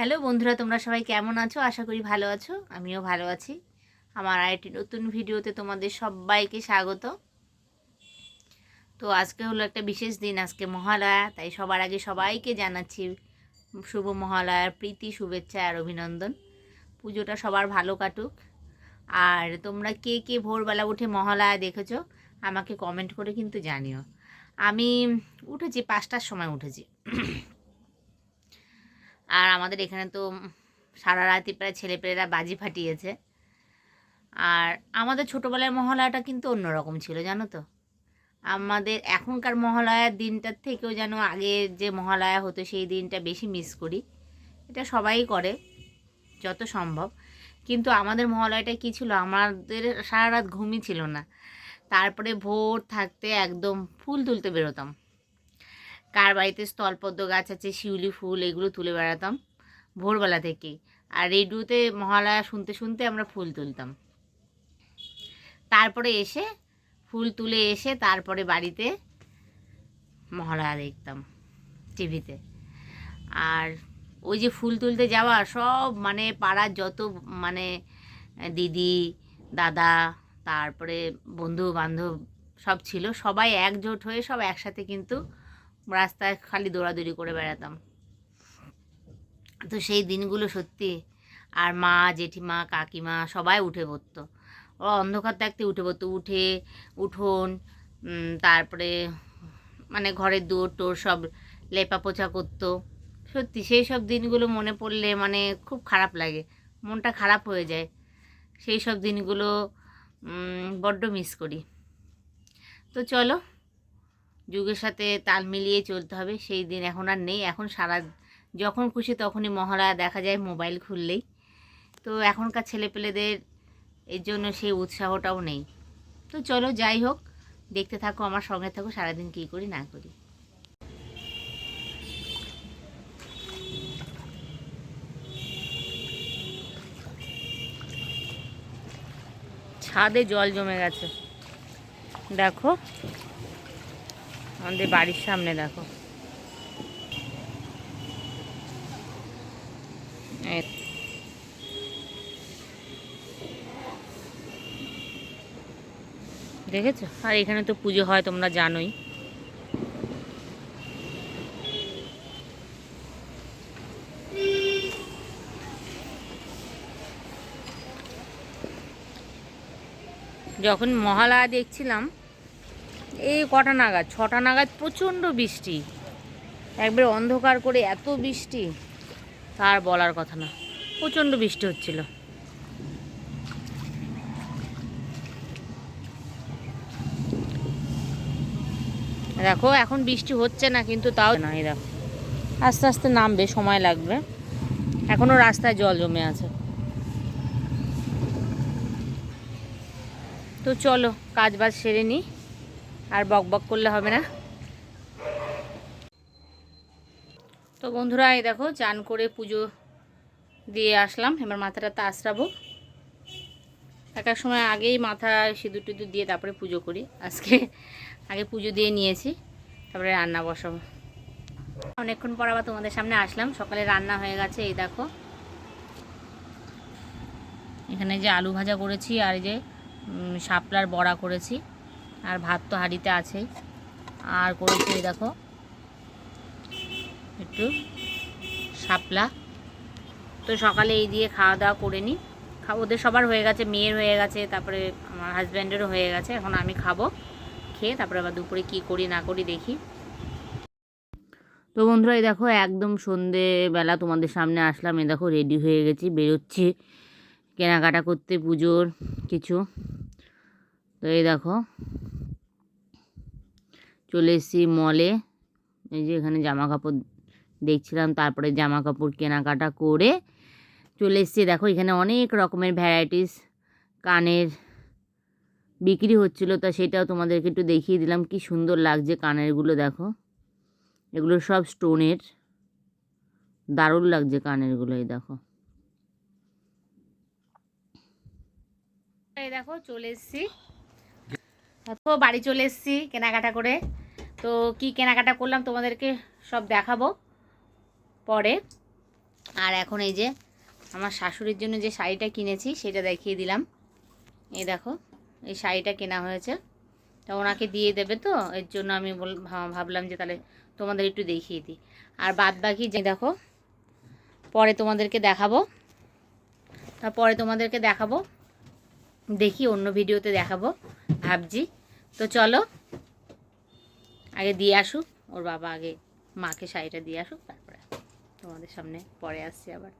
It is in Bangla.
হ্যালো বন্ধুরা, তোমরা সবাই কেমন আছো? আশা করি ভালো আছো। আমিও ভালো আছি। আমার আরেকটি নতুন ভিডিওতে তোমাদের সবাইকে স্বাগত। তো আজকে হলো একটা বিশেষ দিন, আজকে মহালয়া, তাই সবার আগে সবাইকে জানাচ্ছি শুভ মহালয়ার প্রীতি, শুভেচ্ছা আর অভিনন্দন। পুজোটা সবার ভালো কাটুক। আর তোমরা কে কে ভোরবেলা উঠে মহালয়া দেখেছ, আমাকে কমেন্ট করে কিন্তু জানিও। আমি উঠেছি পাঁচটার সময় উঠেছি। আর আমাদের এখানে তো সারা রাতি প্রায় ছেলেপেলেরা বাজি ফাটিয়েছে। আর আমাদের ছোটোবেলার মহালয়াটা কিন্তু অন্যরকম ছিল, জানো তো? আমাদের এখনকার মহালয়ার দিনটার থেকেও যেন আগে যে মহালয়া হতো সেই দিনটা বেশি মিস করি। এটা সবাই করে, যত সম্ভব। কিন্তু আমাদের মহালয়াটা কী ছিল? আমাদের সারা রাত ঘুমই ছিল না। তারপরে ভোর থাকতে একদম ফুল তুলতে বেরোতাম। কার বাড়িতে স্থলপদ্ম গাছ আছে, শিউলি ফুল এগুলো তুলে বেড়াতাম ভোরবেলা থেকেই। আর রেডিওতে মহালয়া শুনতে শুনতে আমরা ফুল তুলতাম। তারপরে এসে ফুল তুলে এসে তারপরে বাড়িতে মহালয়া দেখতাম টিভিতে। আর ওই যে ফুল তুলতে যাওয়া সব মানে পাড়ার যত মানে দিদি, দাদা, তারপরে বন্ধু বান্ধব সব ছিল, সবাই একজোট হয়ে সব একসাথে কিন্তু রাস্তায় খালি দৌড়াদৌড়ি করে বেড়াতাম। তো সেই দিনগুলো সত্যি আর মা, জেঠিমা, কাকিমা সবাই উঠে পড়তো। ওরা অন্ধকার থাকতে উঠে পড়তো। উঠে, উঠোন তারপরে মানে ঘরের দৌড় টোর সব লেপা পোছা করতো। সত্যি সেই সব দিনগুলো মনে পড়লে মানে খুব খারাপ লাগে। মনটা খারাপ হয়ে যায়। সেই সব দিনগুলো বড্ড মিস করি। তো চলো যুগের সাথে তাল মিলিয়ে চলতে হবে, সেই দিন এখন আর নেই। এখন সারা, যখন খুশি তখনই মহালয়া দেখা যায় মোবাইল খুললেই। তো এখনকার ছেলেপেলেদের এর জন্য সেই উৎসাহটাও নেই। তো চলো যাই হোক, দেখতে থাকো, আমার সঙ্গে থাকো, সারাদিন কী করি না করি। ছাদে জল জমে গেছে। দেখো আমাদের বাড়ির সামনে, দেখো। দেখেছ? আর এখানে তো পুজো হয়, তোমরা জানোই। যখন মহালয়া দেখছিলাম এই কটা নাগাদ? ছটা নাগাদ প্রচণ্ড বৃষ্টি। একবার অন্ধকার করে এত বৃষ্টি, তার বলার কথা না। প্রচণ্ড বৃষ্টি হচ্ছিল। দেখো, এখন বৃষ্টি হচ্ছে না, কিন্তু তাও না, এই দেখো। আস্তে আস্তে নামবে, সময় লাগবে। এখনও রাস্তায় জল জমে আছে। তো চলো, কাজ বাজ সেরে নিই আর বক বক করলে হবে না। তো বন্ধুরা, এই দেখো, চান করে পুজো দিয়ে আসলাম। এবার মাথাটাতে আশ্রাবো। এক এক সময় আগেই মাথা সিঁদুর টিঁদুর দিয়ে তারপরে পুজো করি। আজকে আগে পুজো দিয়ে নিয়েছি, তারপরে রান্না বসাবো। অনেকক্ষণ পর আবার তোমাদের সামনে আসলাম। সকালে রান্না হয়ে গেছে, এই দেখো। এখানে যে আলু ভাজা করেছি আর এই যে শাপলার বড়া করেছি। আর ভাত তো হাঁড়িতে আছেই। আর করেছি দেখো, একটু শাপলা। তো সকালে এই দিয়ে খাওয়া দাওয়া করে নিই। ওদের সবার হয়ে গেছে, মেয়ের হয়ে গেছে, তারপরে আমার হাজব্যান্ডেরও হয়ে গেছে, এখন আমি খাব, খেয়ে তারপরে আবার দুপুরে কী করি না করি দেখি। তো বন্ধুরা, এই দেখো, একদম সন্ধেবেলা তোমাদের সামনে আসলাম। এই দেখো রেডি হয়ে গেছি, বেরোচ্ছি। কেনাকাটা করতে, পুজোর কিছু। তো এই দেখো চলে এসেছি মলে এই যে এখানে জামা কাপড় দেখছিলাম, তারপরে জামা কাপড় কেনাকাটা করে চলে এসেছি। দেখো, এখানে অনেক রকমের ভ্যারাইটিস কানের বিক্রি হচ্ছিল, তা সেটাও তোমাদেরকে একটু দেখিয়ে দিলাম। কি সুন্দর লাগছে কানেরগুলো, দেখো। এগুলো সব স্টোনের দারুণ লাগছে কানেরগুলো, এই দেখো। এই দেখো, চলে এসেছি। তো বাড়ি চলে এসেছি কেনাকাটা করে। তো কি কেনাকাটা করলাম তোমাদেরকে সব দেখাবো পরে। আর এখন এই যে আমার শাশুড়ির জন্য যে শাড়িটা কিনেছি, সেটা দেখিয়ে দিলাম। এই দেখো, এই শাড়িটা কেনা হয়েছে। তা ওনাকে দিয়ে দেবে তো, এর জন্য আমি বল ভাবলাম যে তাহলে তোমাদের একটু দেখিয়ে দিই। আর বাদ বাকি যে দেখো, পরে তোমাদেরকে দেখাবো। তারপরে তোমাদেরকে দেখাবো, দেখি অন্য ভিডিওতে দেখাবো, ভাবছি। তো চলো আগে দিয়ে আসুক, ওর বাবা আগে মাকে শাড়িটা দিয়ে আসুক, তারপরে তোমাদের সামনে পরে আসছি আবার।